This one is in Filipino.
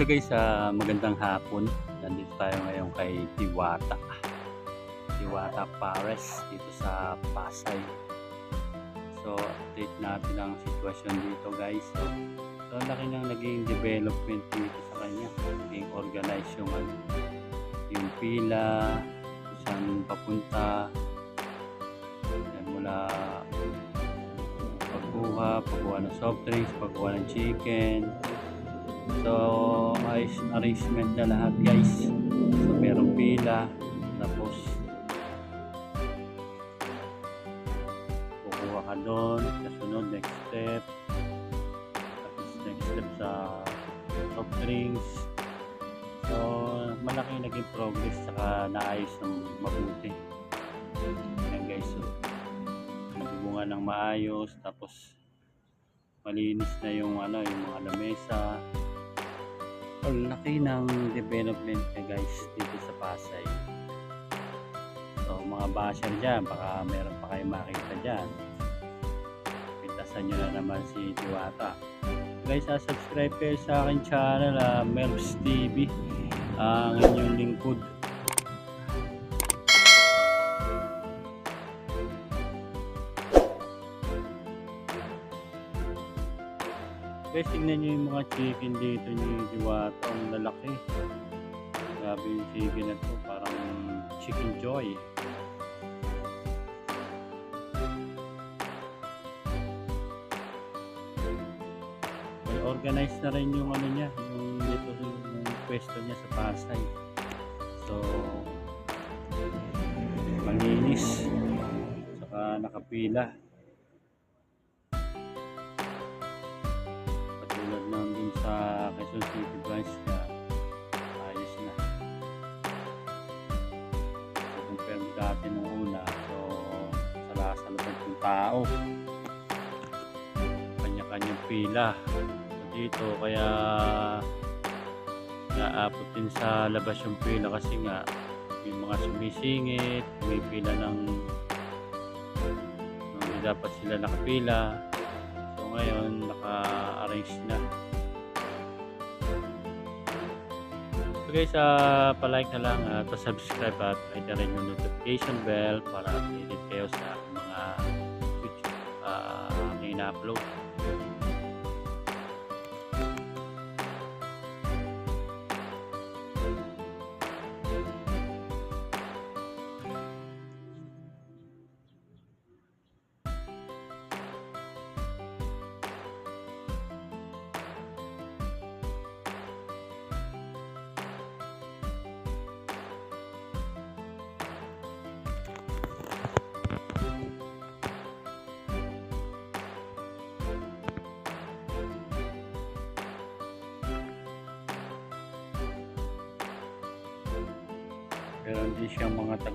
guys, ah, magandang hapon. Nandito tayo ngayon kay Tiwata. Tiwata Pares dito sa Pasay. So, update natin ang sitwasyon dito guys. So, so laki ng naging development dito sa kanya. Naging organized yung, ano, yung pila, saan papunta. Yan mula pagkuha, pagkuha ng soft drinks, pagkuha ng chicken, So, ayos arrangement na lahat guys. So, merong pila. Tapos, kukuha ka doon. Kasunod, next step. Tapos, next step sa soft drinks. So, malaki naging progress saka naayos ng mabuti. Yan guys. So, nagbubunga ng maayos. Tapos, malinis na yung ano, yung mga lamesa. Ang laki ng development niya guys dito sa Pasay. So mga basher dyan, baka meron pa kayo makita dyan. Pintasan nyo na naman si Diwata. Guys, ah, subscribe kayo sa akin channel, ah, Melvs TV. Ang inyong lingkod. Guys, tingnan nyo yung mga chicken dito ni Diwata. Ang lalaki. Grabe yung chicken na to. Parang chicken joy. May organized na rin yung ano niya. Yung dito yung pwesto niya sa Pasay. So, malinis. Saka nakapila. Sa Quezon City branch na ayos na. So, compare dati nung una, so salasalapag yung tao. Kanya-kanyang pila. So, dito, kaya naabot din sa labas yung pila kasi nga may mga sumisingit, may pila ng ng dapat sila nakapila. So ngayon, naka-arrange na. So guys, uh, palike na lang at subscribe at hit na rin yung notification bell para updated kayo sa mga YouTube uh, na ina-upload. Meron din siyang mga tag